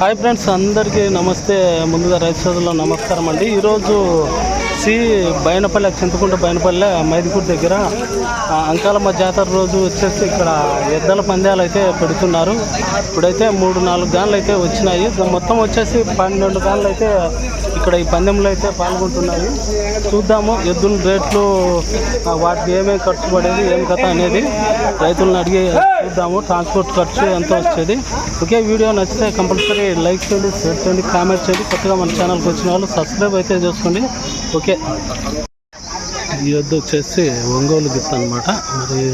Hi friends అందరికీ నమస్తే. ముందుగా రైతు సోదరులు నమస్కారం అండి. ఈరోజు సి బైనపల్లె చింతకుంట బైనపల్లె మైదిపూర్ దగ్గర అంకాలమ్మ జాతర రోజు వచ్చేసి ఇక్కడ ఎద్దల పందాలు అయితే పెడుతున్నారు. ఇప్పుడైతే మూడు నాలుగు గాన్లు అయితే వచ్చినాయి. మొత్తం వచ్చేసి పన్నెండు గాన్లు అయితే ఇక్కడ ఈ పందెంలో అయితే పాల్గొంటున్నాయి. చూద్దాము ఎద్దుల రేట్లు వాటికి ఏమేమి ఖర్చు పడేది ఏం కథ అనేది రైతులను అడిగి చూద్దాము. ట్రాన్స్పోర్ట్ ఖర్చు ఎంత వచ్చేది. ఒకే వీడియో నచ్చితే కంపల్సరీ లైక్ చేయండి షేర్ చేయండి కామెంట్ చేయండి. కొత్తగా మన ఛానల్కి వచ్చిన వాళ్ళు సబ్స్క్రైబ్ అయితే చేసుకోండి. ఓకే. ఈ వద్ద వచ్చేసి ఒంగోలు గిత్త అనమాట మరి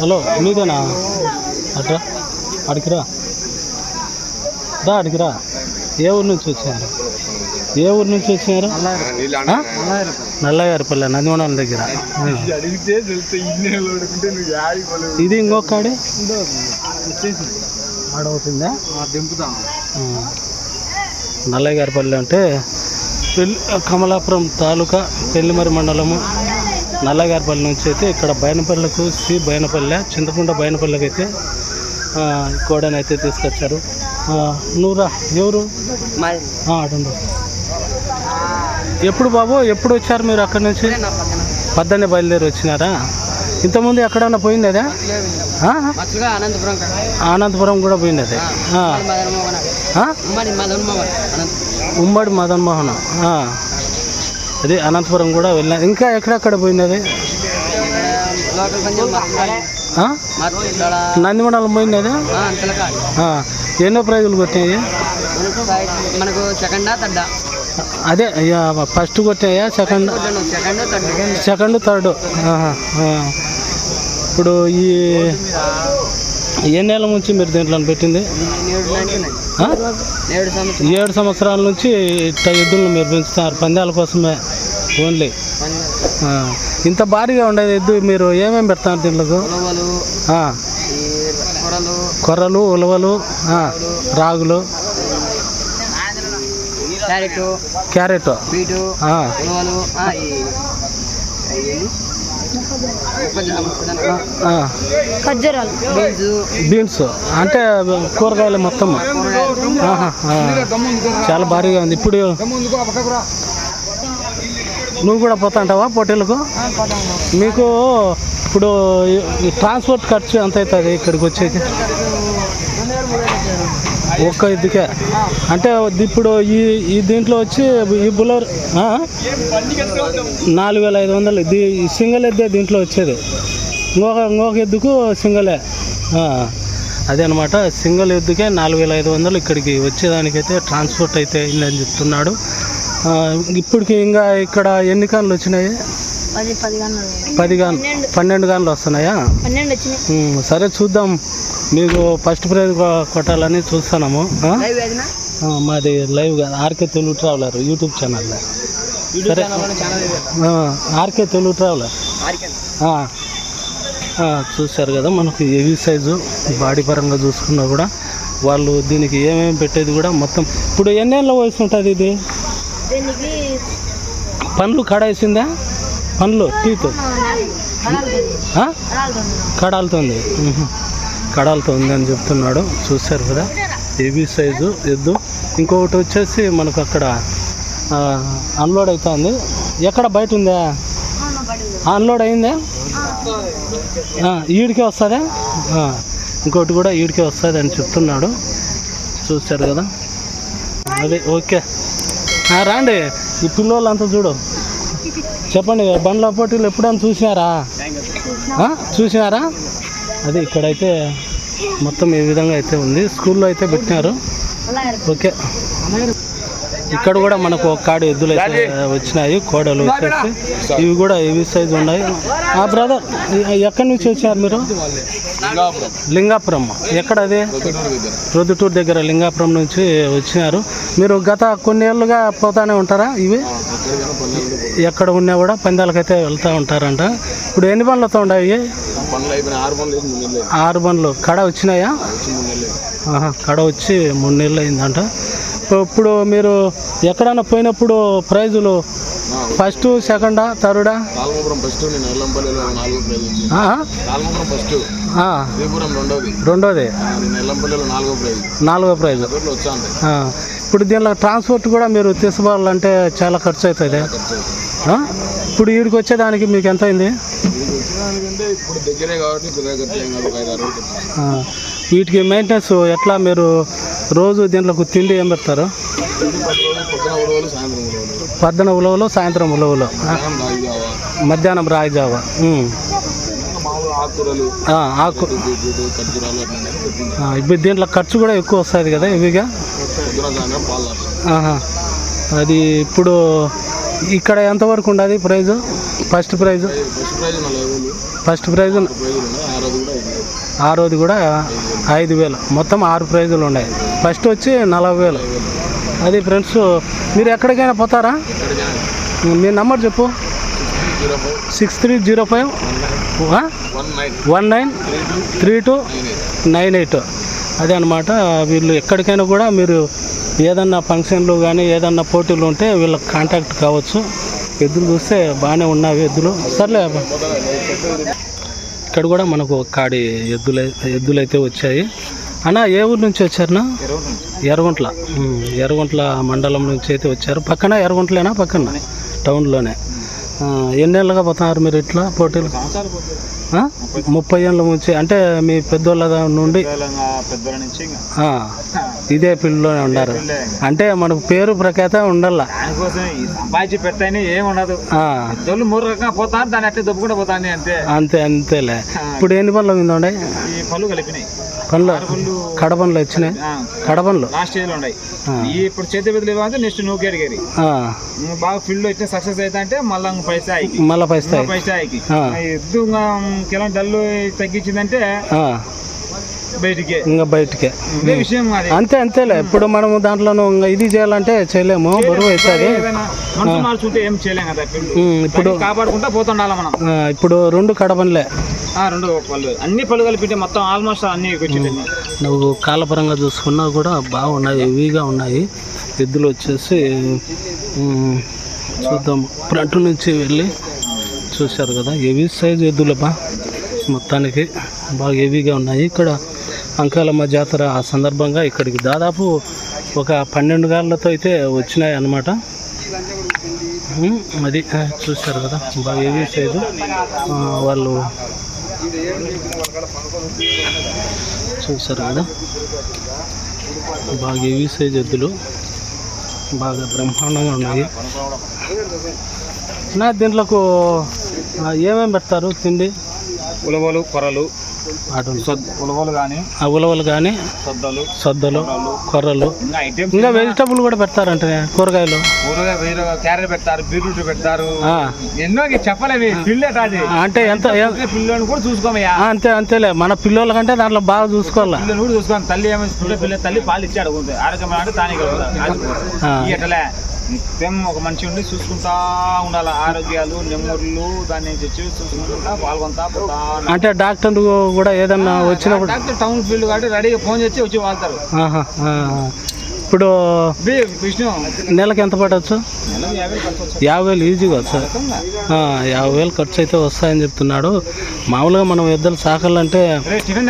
హలో మీదేనా అట్రా అడిగిరా రా అడిగిరా ఏ ఊరు నుంచి వచ్చారు? ఏ ఊరు నుంచి వచ్చారు? నల్లగారిపల్లె నందివనం దగ్గర. ఇది ఇంకొక ఆడే ఆడవుతుందా నల్లగారిపల్లి అంటే పెళ్ళి కమలాపురం తాలూకా పెళ్ళిమరి మండలము. నల్లగారిపల్లి నుంచి అయితే ఇక్కడ బైనపల్లెకు సి బైనపల్లె చింతకుంట బయనపల్లెకి అయితే కోడని అయితే తీసుకొచ్చారు. నువ్వురా ఎవరు? ఆ, అటుండు ఎప్పుడు బాబు ఎప్పుడు వచ్చారు మీరు అక్కడి నుంచి? పద్దెనే బయలుదేరి వచ్చినారా? ఇంతకుముందు ఎక్కడన్నా పోయిందా? మచ్చుగా అనంతపురం కాడ. మోహన్ ఆ? ఉమ్మడి మదన్ మోహన్. అదే అనంతపురం కూడా వెళ్ళిన ఇంకా ఎక్కడెక్కడ ఆ? మచ్చుగా నందిమండలం అంతలకా ఆ. ఎన్నో ప్రైజులు కొట్టినాయి మనకు సెకండా థర్డా అదే ఫస్ట్ కొట్టినాయా సెకండ్ సెకండ్ థర్డ్. ఇప్పుడు ఈ ఏ నెల నుంచి మీరు దీంట్లో పెట్టింది? ఏడు సంవత్సరాల నుంచి ఇట్ట ఎద్దులను మీరు పెంచుతున్నారు పందాల కోసమే ఓన్లీ. ఇంత భారీగా ఉండేది ఎద్దు మీరు ఏమేమి పెడతారు దీంట్లో ఉలవలు ఆ. ఈ కొరలు కొర్రలు ఉలవలు ఆ. రాగులు. Carrot carrot. బీటు. ఉలవలు బీన్స్. బీన్స్. అంటే కూరగాయలు మొత్తం. చాలా భారీగా ఉంది. ఇప్పుడు నువ్వు కూడా పోతాంటావా పోటీలకు? మీకు ఇప్పుడు ఈ ట్రాన్స్పోర్ట్ ఖర్చు ఎంత అవుతుంది ఇక్కడికి వచ్చేది ఒక్క ఇదికే. అంటే ఇప్పుడు ఈ ఈ దీంట్లో వచ్చి ఈ బులర్? నాలుగు వేల ఐదు వందలు. ఇది సింగిల్ ఎద్దే దీంట్లో వచ్చేది. ఇంకొక ఇంకొక ఎద్దుకు సింగలే. అదే అనమాట సింగిల్ ఎద్దుకే నాలుగు వేల ఐదు వందలు ఇక్కడికి వచ్చేదానికైతే ట్రాన్స్పోర్ట్ అయితే అయిందని చెప్తున్నాడు. ఇప్పటికి ఇంకా ఇక్కడ ఎన్ని కాన్లు వచ్చినాయి? పది గాన్ పన్నెండు. గాన్లు వస్తున్నాయా? సరే చూద్దాం. మీకు ఫస్ట్ ప్రైజ్ కొట్టాలని చూస్తున్నాము ఆ? లైవ్ మాది లైవ్గా ఆర్కే తెలుగు ట్రావెలర్ యూట్యూబ్ ఛానల్లో సరే. ఆర్కే తెలుగు ట్రావెలర్ చూశారు కదా మనకు హెవీ సైజు బాడీ పరంగా చూసుకున్నా కూడా వాళ్ళు దీనికి ఏమేమి పెట్టేది కూడా మొత్తం. ఇప్పుడు ఎన్నేళ్ళ వయసు ఉంటుంది ఇది? పండ్లు కడేసిందా పండ్లు టీత్? కడాలుతుంది కడాలతో ఉందని అని చెప్తున్నాడు. చూశారు కదా? ఏబీ సైజు ఎద్దు. ఇంకొకటి వచ్చేసి మనకు అక్కడ అన్లోడ్ అవుతుంది ఎక్కడ బయట ఉందా? అన్లోడ్ అయిందా? ఈడికే వస్తుందా? ఇంకోటి కూడా ఈడికే వస్తుంది అని చెప్తున్నాడు. చూశారు కదా? అదే ఓకే. రాండి. ఈ పిల్లోళ్ళంతా చూడు. చెప్పండి బండ్ల పోటీలు ఎప్పుడైనా చూసినారా? చూసినారా? అది ఇక్కడైతే మొత్తం ఈ విధంగా అయితే ఉంది. స్కూల్లో అయితే పెట్టినారు. ఓకే. ఇక్కడ కూడా మనకు ఒక కాడు ఎద్దులు అయితే వచ్చినాయి కోడలు వచ్చేసి ఇవి కూడా ఇవి సైజు ఉన్నాయి. ఆ బ్రదర్ ఎక్కడి నుంచి వచ్చారు మీరు? లింగాపురం. ఎక్కడ అది? ప్రొద్దుటూరు దగ్గర. లింగాపురం నుంచి వచ్చినారు. మీరు గత కొన్ని ఏళ్ళుగా పోతానే ఉంటారా ఇవి? ఎక్కడ ఉన్నా కూడా పందాలకైతే వెళ్తూ ఉంటారంట. ఇప్పుడు ఎన్ని బండ్లతో ఉన్నాయి ఆరు బండ్లు కడ వచ్చినాయా? కడ వచ్చి మూడు నెలలు అయిందంట. ఇప్పుడు- మీరు ఎక్కడైనా పోయినప్పుడు ప్రైజులు? ఫస్ట్ సెకండా థర్డా? రెండోది. నాలుగో ప్రైజ్. ఇప్పుడు దీనిలో ట్రాన్స్పోర్ట్ కూడా మీరు తీసుకోవాలంటే చాలా ఖర్చు అవుతుంది? ఇప్పుడు వీడికి వచ్చేదానికి మీకు ఎంత అయింది వీటికి మెయింటెనెన్స్ ఎట్లా మీరు రోజు దీంట్లోకి తిండి ఏం పెడతారు? పొద్దున పద్దన ఉలవలు సాయంత్రం ఉలవలు. రాగి మధ్యాహ్నం రాయి ఆకు. ఇవి ఇప్పుడు దీంట్లో ఖర్చు కూడా ఎక్కువ వస్తుంది కదా ఇవిగా? అది ఇప్పుడు ఇక్కడ ఎంతవరకు ఉండదు prize? First prize? First prize? ఆ రోజు ఆరోది కూడా ఐదు వేలు. మొత్తం ఆరు ప్రైజులు ఉన్నాయి. ఫస్ట్ వచ్చి నలభై వేలు. అది ఫ్రెండ్స్ మీరు ఎక్కడికైనా పోతారా? మీ నెంబర్ చెప్పు. Six three zero five. One nine three two nine eight. అదే అనమాట వీళ్ళు ఎక్కడికైనా కూడా మీరు ఏదన్నా ఫంక్షన్లు కానీ ఏదన్నా పోటీలు ఉంటే వీళ్ళకి కాంటాక్ట్ కావచ్చు. ఎద్దులు చూస్తే బాగానే ఉన్నావి ఎద్దులు. సర్లే ఇక్కడ కూడా మనకు కాడి ఎద్దులై ఎద్దులైతే వచ్చాయి. అన్న ఏ ఊరు నుంచి వచ్చారనా ఎర్రగుంట్ల. ఎర్రగుంట్ల మండలం నుంచి అయితే వచ్చారు. పక్కన ఎర్రగుంట్లేనా? పక్కన? టౌన్లోనే. ఎన్నేళ్ళుగా పోతున్నారు మీరు ఇట్లా పోటీలు? ముప్పై ఏళ్ళ నుంచి అంటే మీ పెద్దోళ్ళ నుండి? ఇదే ఫీల్డ్లోనే ఉన్నారు అంటే మనకు పేరు ప్రఖ్యాత ఉండాల అంతే. అంతే అంతేలే. ఇప్పుడు ఎన్ని పనులు ఉందండి ఈ పళ్ళు కలిపినాయి. పనులు కడపనులు వచ్చినాయి. కడపనులు లాస్ట్ ఇయర్ ఉన్నాయి. ఇప్పుడు చేతి బదులు ఇవ్వంటే నెక్స్ట్ నువ్వు కేడిగేరి ఆ, బాగా ఫీల్డ్ వచ్చిన సక్సెస్ అయితే అంటే మళ్ళీ పై స్థాయికి. మళ్ళా పై స్థాయికి. ఆ. ఎద్దు కెలా డల్లు తగ్గించిందంటే బయటికి. ఇంకా బయటికే. అంతే అంతేలే. ఇప్పుడు మనం దాంట్లో ఇంకా ఇది చేయాలంటే చేయలేము. బరువు అవుతుంది. ఇప్పుడు కాపాడుకుంటా పోతుండాలి మనం? ఇప్పుడు రెండు కడపనులే. రెండు పళ్ళు. అన్ని పళ్ళు కలిపితే మొత్తం ఆల్మోస్ట్ అన్ని నువ్వు కాలపరంగా చూసుకున్నా కూడా బాగున్నాయి హెవీగా ఉన్నాయి. ఎద్దులు వచ్చేసి చూద్దాం. ఫ్రంట్ నుంచి వెళ్ళి చూశారు కదా హెవీ సైజ్ ఎద్దులపా మొత్తానికి బాగా హెవీగా ఉన్నాయి. ఇక్కడ అంకాలమ్మ జాతర ఆ సందర్భంగా ఇక్కడికి దాదాపు ఒక పన్నెండు గాళ్ళతో అయితే వచ్చినాయి అన్నమాట అది చూశారు కదా బాగా హెవీ సైజు వాళ్ళు చూశారు కదా. బాగా హెవీ సైజ్ ఎద్దులు? బాగా బ్రహ్మాండంగా ఉన్నాయి. నా దీంట్లోకి ఏమేమి పెడతారు తిండి? ఉలవలు పొరలు ఉలవలు కానీ ఆ ఉలవలు కానీ సొద్దలు సద్దలు కొర్రలు. ఇంకా వెజిటబుల్ కూడా పెడతారంటే కూరగాయలు. క్యారెట్ పెడతారు బీట్రూట్ పెడతారు. ఎన్నో అది. అంటే ఎంత పిల్లని కూడా చూసుకోమయ్యా. అంతే అంతేలే. మన పిల్లల కంటే దాంట్లో బాగా చూసుకోవాలా? పిల్లని కూడా చూసుకోవాలి. తల్లి ఏమో పిల్ల పిల్ల తల్లి పాలు ఇచ్చి అడుగుతుంది ఆరోగ్యం అంటే తానే నిత్యం ఒక మనిషి ఉండి చూసుకుంటా ఉండాలి ఆరోగ్యాలు నెమ్మరులు దాన్ని తెచ్చి చూసుకుంటా పాల్గొంటా పోతా. అంటే డాక్టర్ కూడా ఏదన్నా వచ్చినప్పుడు డాక్టర్ టౌన్ ఫీల్డ్ కాబట్టి రెడీగా ఫోన్ చేసి వచ్చి వాళ్తారు. ఇప్పుడు నెలకి ఎంత పడవచ్చు నెలకు యాభై వచ్చి వేలు ఈజీగా ఆ, యాభై వేలు ఖర్చు అయితే వస్తాయని చెప్తున్నాడు. మామూలుగా మనం ఇద్దరు సాకాలంటే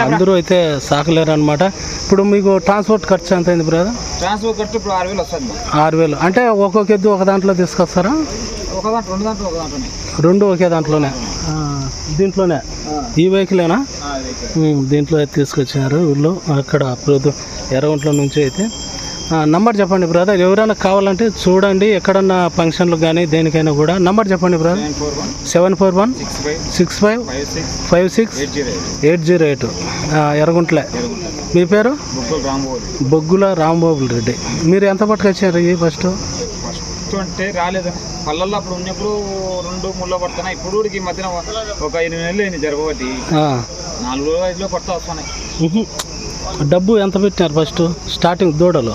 అందరూ అయితే సాకలేరు అనమాట ఇప్పుడు మీకు ట్రాన్స్పోర్ట్ ఖర్చు ఎంత అయింది బ్రదర్? ట్రాన్స్పోర్ట్ ఖర్చు ఇప్పుడు ఆరు వేలు వస్తుంది. ఆరు వేలు. అంటే ఒక్కొక్క ఎద్దు ఒక దాంట్లో తీసుకొస్తారా? రెండు ఒక దాంట్లోనే. దాంట్లోనే. ఈ వెహికలేనా? దీంట్లో అయితే తీసుకొచ్చినారు వీళ్ళు. అక్కడ ఎర్రగుంట్ల నుంచి అయితే. నంబర్ చెప్పండి బ్రదర్. ఎవరైనా కావాలంటే చూడండి ఎక్కడన్నా ఫంక్షన్లు కానీ దేనికైనా కూడా. నంబర్ చెప్పండి brother. Seven four one six five five six eight zero eight. ఎర్రగుంట్లే. మీ పేరు? బొగ్గుల రాంబాబుల్ రెడ్డి. మీరు ఎంత పట్టుకొచ్చారు ఇవి ఫస్ట్ ఫస్ట్ అంటే రాలేదు. పళ్ళల్లో అప్పుడు ఉన్నప్పుడు రెండు ముళ్ళ పడుతున్నాయి ఇప్పుడు ఈ మధ్యన ఒక ఎనిమిది నెలలు అయింది జరగబట్టి. నాలుగు రోజులు ఐదులో పడుతూ వస్తున్నాయి. డబ్బు ఎంత పెట్టినారు ఫస్ట్ స్టార్టింగ్ దూడలు.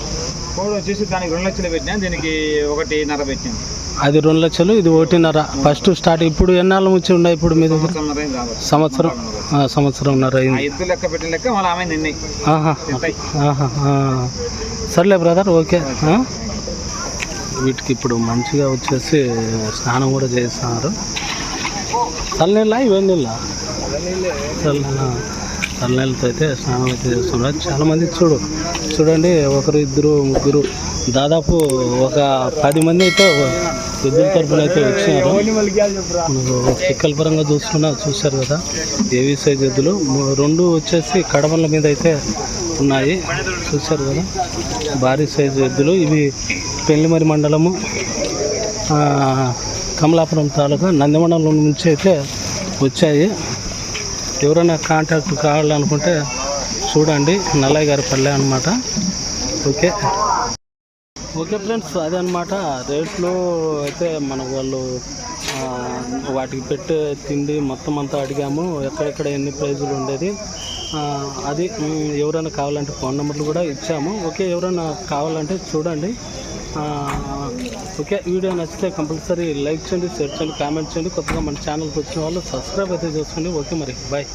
కోడి వచ్చేసి దానికి రెండు లక్షలు పెట్టినా దీనికి ఒకటిన్నర పెట్టాను అది రెండు లక్షలు ఇది ఒకటిన్నర ఫస్ట్ స్టార్ట్ ఇప్పుడు ఎన్నాళ్ళ నుంచి ఉన్నాయి ఇప్పుడు మీ దగ్గర? సంవత్సరం సంవత్సరంన్నర ఎద్దు లెక్క పెట్టిన లెక్క మళ్ళీ ఆమె ఆ. సర్లే బ్రదర్ ఓకే? వీటికి ఇప్పుడు మంచిగా వచ్చేసి స్నానం కూడా చేస్తున్నారు. ఇవన్నీ నీళ్ళ చల్ల తలనీళ్ళతో అయితే స్నానం అయితే చేస్తున్నారు. చాలామంది చూడు చూడండి ఒకరు ఇద్దరు ముగ్గురు దాదాపు ఒక పది మంది అయితే ఎద్దుల తరపున అయితే వచ్చినారు. మనకు పిక్కల పరంగా చూసుకున్నా చూశారు కదా ఏవి సైజ్ ఎద్దులు? రెండు వచ్చేసి కడమల మీద అయితే ఉన్నాయి. చూశారు కదా భారీ సైజు ఎద్దులు. ఇవి పెళ్ళిమరి మండలము కమలాపురం తాలూకా నందిమండలం నుంచి అయితే వచ్చాయి. ఎవరైనా కాంటాక్ట్ కావాలనుకుంటే చూడండి. నల్లయ్య గారి పల్లె అనమాట ఓకే. ఓకే ఫ్రెండ్స్ అదే అనమాట రేట్లు అయితే మన వాళ్ళు వాటికి పెట్టే తిండి మొత్తం అంతా అడిగాము. ఎక్కడెక్కడ ఎన్ని ప్రైజులు ఉండేది. అది ఎవరైనా కావాలంటే ఫోన్ నెంబర్లు కూడా ఇచ్చాము. ఓకే ఎవరైనా కావాలంటే చూడండి. ఓకే వీడియో నచ్చితే కంపల్సరీ లైక్ చేయండి షేర్ చేయండి కామెంట్ చేయండి. కొత్తగా మన ఛానల్కి వచ్చిన వాళ్ళు సబ్స్క్రైబ్ అయితే చేసుకోండి. ఓకే మరి బాయ్.